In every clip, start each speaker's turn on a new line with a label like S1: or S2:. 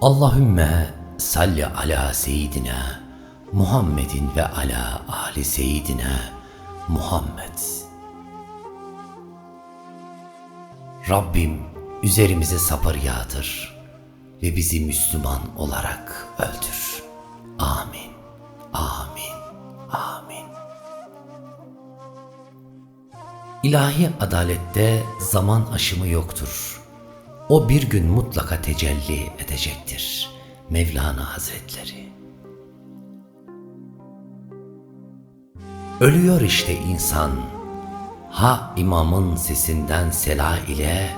S1: Allahümme salli ala seyyidina Muhammedin ve ala ali seyyidina Muhammed. Rabbim üzerimize sabır yağdır ve bizi Müslüman olarak öldür. Amin. Amin. Amin. İlahi adalette zaman aşımı yoktur. O bir gün mutlaka tecelli edecektir. Mevlana Hazretleri. Ölüyor işte insan. Ha imamın sesinden sela ile,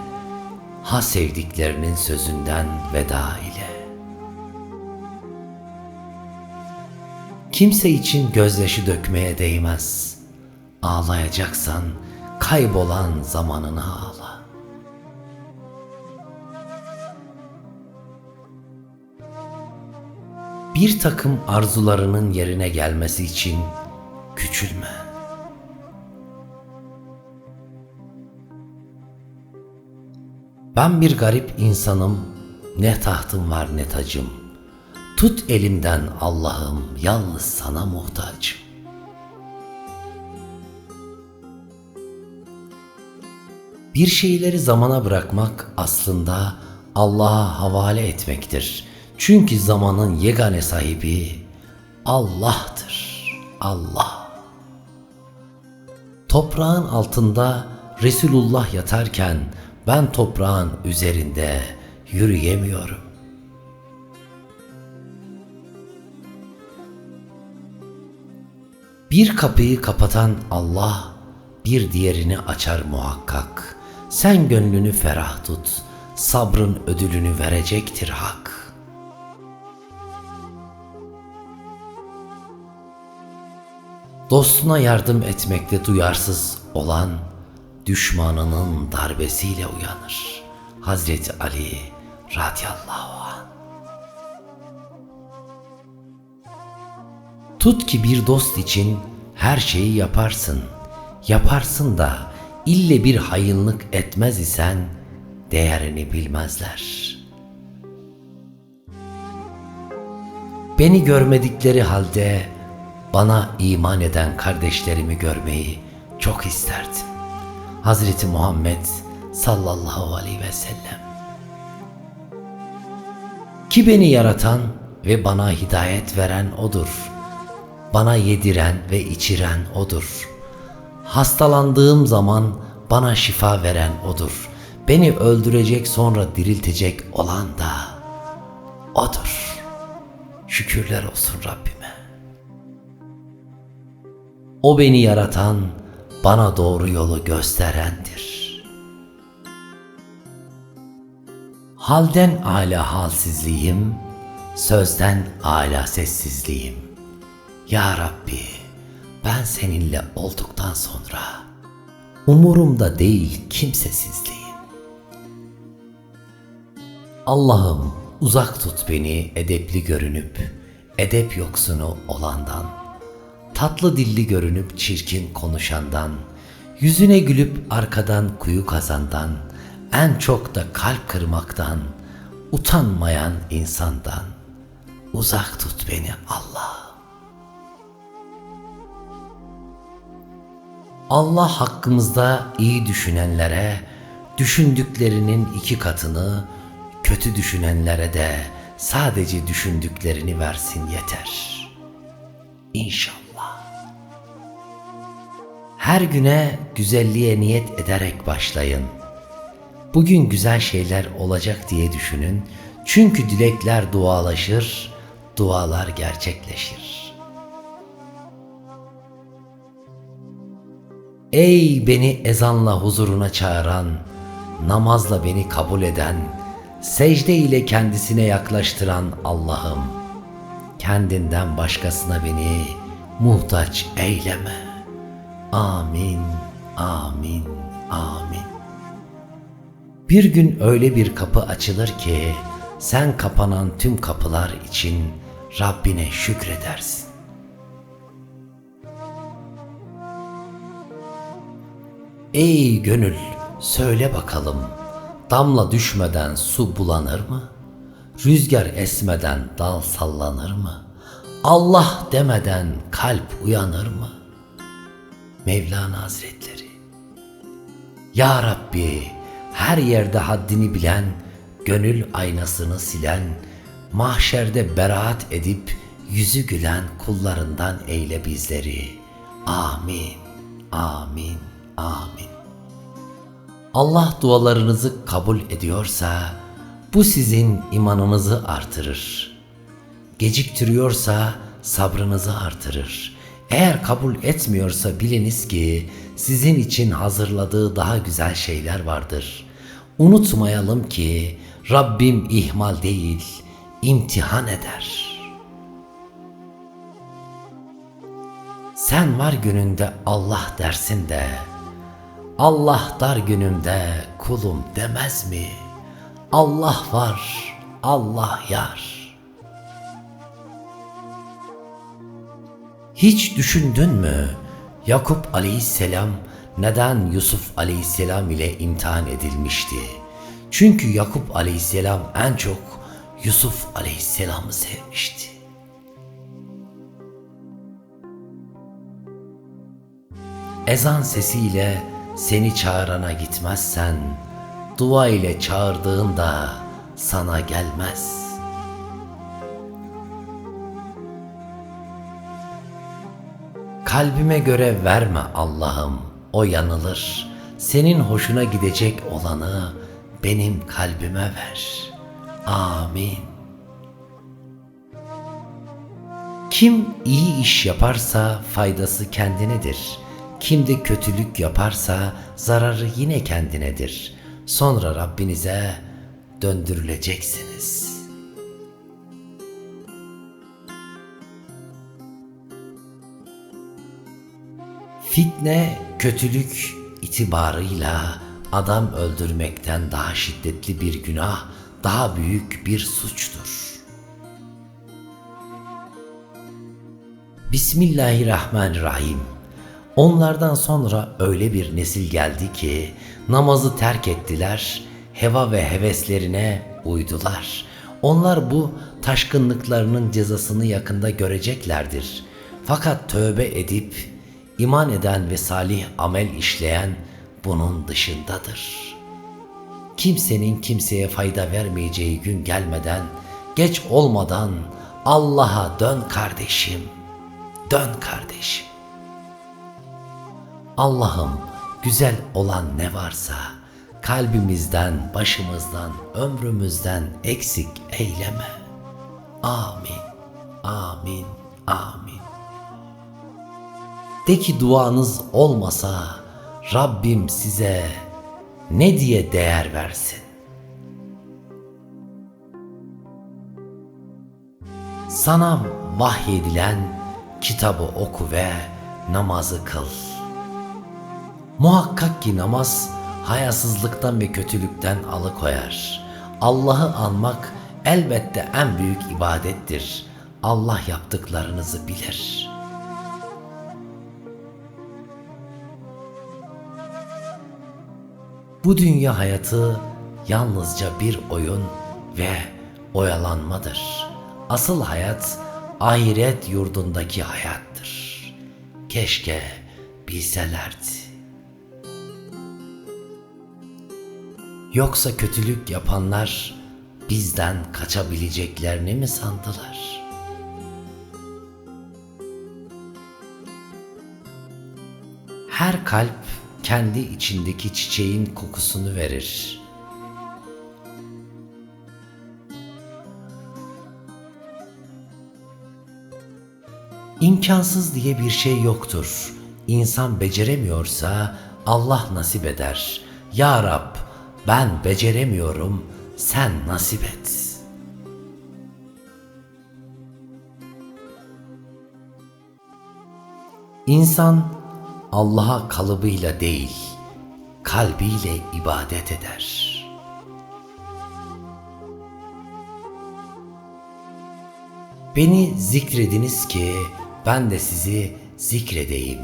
S1: ha sevdiklerinin sözünden veda ile. Kimse için gözyaşı dökmeye değmez. Ağlayacaksan kaybolan zamanını ağla. Bir takım arzularının yerine gelmesi için küçülme. Ben bir garip insanım, ne tahtım var ne tacım. Tut elimden Allah'ım, yalnız sana muhtacım. Bir şeyleri zamana bırakmak aslında Allah'a havale etmektir. Çünkü zamanın yegane sahibi Allah'tır. Allah. Toprağın altında Resulullah yatarken ben toprağın üzerinde yürüyemiyorum. Bir kapıyı kapatan Allah bir diğerini açar muhakkak. Sen gönlünü ferah tut, sabrın ödülünü verecektir hak. Dostuna yardım etmekte duyarsız olan düşmanının darbesiyle uyanır. Hazreti Ali radıyallahu anh. Tut ki bir dost için her şeyi yaparsın. Yaparsın da ille bir hayınlık etmez isen değerini bilmezler. Beni görmedikleri halde bana iman eden kardeşlerimi görmeyi çok isterdim. Hazreti Muhammed sallallahu aleyhi ve sellem. Ki beni yaratan ve bana hidayet veren odur. Bana yediren ve içiren odur. Hastalandığım zaman bana şifa veren odur. Beni öldürecek sonra diriltecek olan da odur. Şükürler olsun Rabbime. O beni yaratan, bana doğru yolu gösterendir. Halden âlâ halsizliğim, sözden âlâ sessizliğim. Ya Rabbi, ben seninle olduktan sonra umurumda değil kimsesizliğim. Allah'ım uzak tut beni edepli görünüp edep yoksunu olandan. Tatlı dilli görünüp çirkin konuşandan, yüzüne gülüp arkadan kuyu kazandan, en çok da kalp kırmaktan, utanmayan insandan. Uzak tut beni Allah. Allah hakkımızda iyi düşünenlere düşündüklerinin iki katını, kötü düşünenlere de sadece düşündüklerini versin yeter. İnşallah. Her güne güzelliğe niyet ederek başlayın. Bugün güzel şeyler olacak diye düşünün. Çünkü dilekler dualaşır, dualar gerçekleşir. Ey beni ezanla huzuruna çağıran, namazla beni kabul eden, secde ile kendisine yaklaştıran Allah'ım, kendinden başkasına beni muhtaç eyleme. Amin, amin, amin. Bir gün öyle bir kapı açılır ki sen kapanan tüm kapılar için Rabbine şükredersin. Ey gönül söyle bakalım damla düşmeden su bulanır mı? Rüzgar esmeden dal sallanır mı? Allah demeden kalp uyanır mı? Mevlana Hazretleri Ya Rabbi her yerde haddini bilen, gönül aynasını silen, mahşerde beraat edip yüzü gülen kullarından eyle bizleri. Amin, amin, amin. Allah dualarınızı kabul ediyorsa bu sizin imanınızı artırır. Geciktiriyorsa sabrınızı artırır. Eğer kabul etmiyorsa biliniz ki sizin için hazırladığı daha güzel şeyler vardır. Unutmayalım ki Rabbim ihmal değil, imtihan eder. Sen var gününde Allah dersin de, Allah dar günümde kulum demez mi? Allah var, Allah yar. Hiç düşündün mü? Yakup aleyhisselam neden Yusuf aleyhisselam ile imtihan edilmişti? Çünkü Yakup aleyhisselam en çok Yusuf aleyhisselamı sevmişti. Ezan sesiyle seni çağırana gitmezsen, dua ile çağırdığında sana gelmez. Kalbime göre verme Allah'ım, o yanılır. Senin hoşuna gidecek olanı benim kalbime ver. Amin. Kim iyi iş yaparsa faydası kendinedir. Kim de kötülük yaparsa zararı yine kendinedir. Sonra Rabbinize döndürüleceksiniz. Fitne, kötülük itibarıyla adam öldürmekten daha şiddetli bir günah, daha büyük bir suçtur. Bismillahirrahmanirrahim. Onlardan sonra öyle bir nesil geldi ki namazı terk ettiler, heva ve heveslerine uydular. Onlar bu taşkınlıklarının cezasını yakında göreceklerdir. Fakat tövbe edip iman eden ve salih amel işleyen bunun dışındadır. Kimsenin kimseye fayda vermeyeceği gün gelmeden, geç olmadan Allah'a dön kardeşim. Dön kardeşim. Allah'ım güzel olan ne varsa kalbimizden, başımızdan, ömrümüzden eksik eyleme. Amin. Amin. Amin. De ki duanız olmasa Rabbim size ne diye değer versin? Sana vahyedilen kitabı oku ve namazı kıl. Muhakkak ki namaz hayasızlıktan ve kötülükten alıkoyar. Allah'ı anmak elbette en büyük ibadettir. Allah yaptıklarınızı bilir. Bu dünya hayatı yalnızca bir oyun ve oyalanmadır. Asıl hayat ahiret yurdundaki hayattır. Keşke bilselerdi. Yoksa kötülük yapanlar bizden kaçabileceklerini mi sandılar? Her kalp kendi içindeki çiçeğin kokusunu verir. İmkansız diye bir şey yoktur. İnsan beceremiyorsa Allah nasip eder. Ya Rab ben beceremiyorum sen nasip et. İnsan Allah'a kalıbıyla değil, kalbiyle ibadet eder. Beni zikrediniz ki ben de sizi zikredeyim.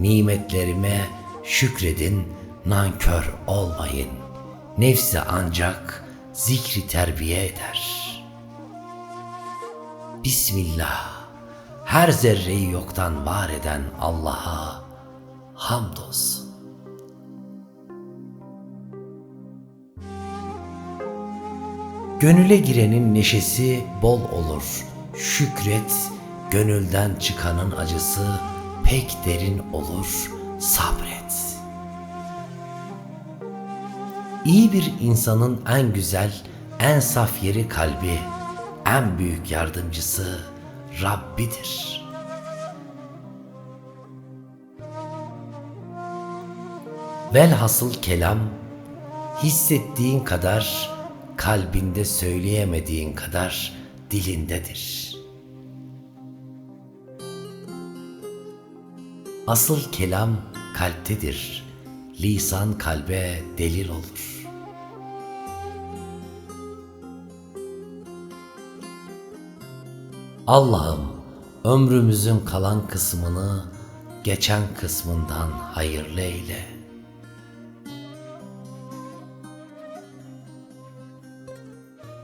S1: Nimetlerime şükredin, nankör olmayın. Nefsi ancak zikri terbiye eder. Bismillah. Her zerreyi yoktan var eden Allah'a hamdolsun. Gönüle girenin neşesi bol olur. Şükret, gönülden çıkanın acısı pek derin olur. Sabret. İyi bir insanın en güzel, en saf yeri kalbi, en büyük yardımcısı Rabbidir. Velhasıl kelam, hissettiğin kadar, kalbinde söyleyemediğin kadar dilindedir. Asıl kelam kalptedir. Lisan kalbe delil olur. Allah'ım ömrümüzün kalan kısmını geçen kısmından hayırlı eyle.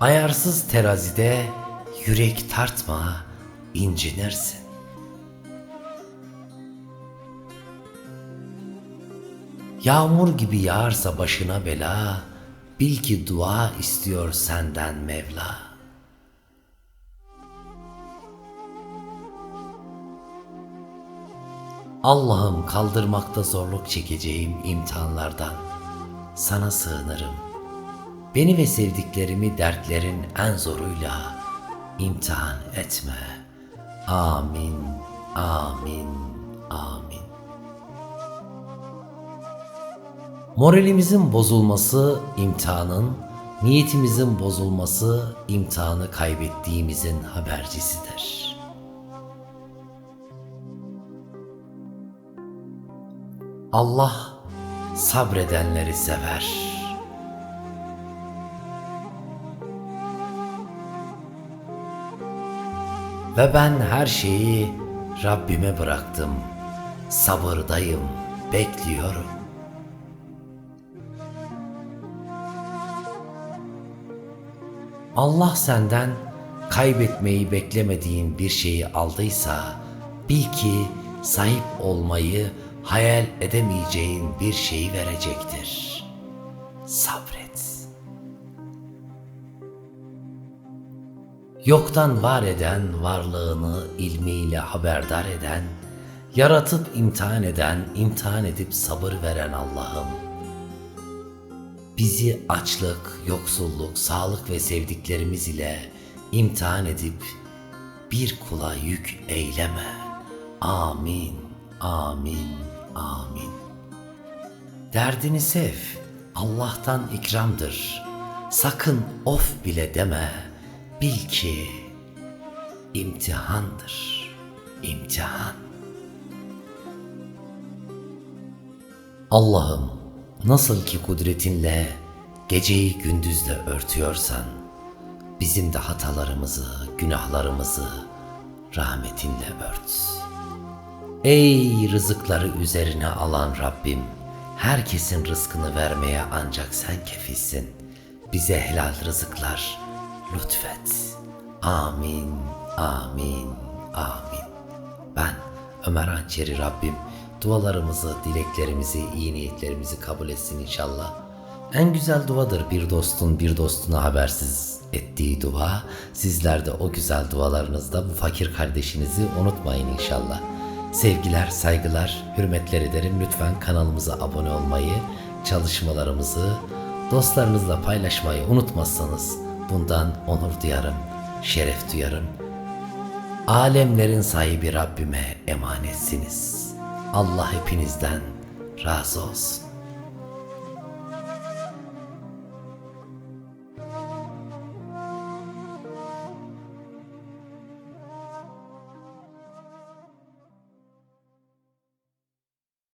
S1: Ayarsız terazide yürek tartma, incinirsin. Yağmur gibi yağarsa başına bela, bil ki dua istiyor senden Mevla. Allah'ım kaldırmakta zorluk çekeceğim imtihanlardan sana sığınırım. Beni ve sevdiklerimi dertlerin en zoruyla imtihan etme. Amin, amin, amin. Moralimizin bozulması imtihanın, niyetimizin bozulması imtihanı kaybettiğimizin habercisidir. Allah sabredenleri sever. Ve ben her şeyi Rabbime bıraktım. Sabırdayım, bekliyorum. Allah senden kaybetmeyi beklemediğin bir şeyi aldıysa bil ki sahip olmayı hayal edemeyeceğin bir şeyi verecektir. Sabret. Yoktan var eden, varlığını ilmiyle haberdar eden, yaratıp imtihan eden, imtihan edip sabır veren Allah'ım. Bizi açlık, yoksulluk, sağlık ve sevdiklerimiz ile imtihan edip bir kula yük eyleme. Amin, amin, amin. Derdini sev, Allah'tan ikramdır. Sakın of bile deme, bil ki imtihandır, imtihan. Allah'ım nasıl ki kudretinle geceyi gündüzle örtüyorsan, bizim de hatalarımızı, günahlarımızı rahmetinle ört. Ey rızıkları üzerine alan Rabbim, herkesin rızkını vermeye ancak sen kefilsin. Bize helal rızıklar lütfet. Amin, amin, amin. Ben Ömer Hançeri Rabbim dualarımızı, dileklerimizi, iyi niyetlerimizi kabul etsin inşallah. En güzel duadır bir dostun bir dostuna habersiz ettiği dua. Sizler de o güzel dualarınızda bu fakir kardeşinizi unutmayın inşallah. Sevgiler, saygılar, hürmetler ederim. Lütfen kanalımıza abone olmayı, çalışmalarımızı dostlarınızla paylaşmayı unutmazsanız bundan onur duyarım, şeref duyarım. Alemlerin sahibi Rabbime emanetsiniz. Allah hepinizden razı olsun.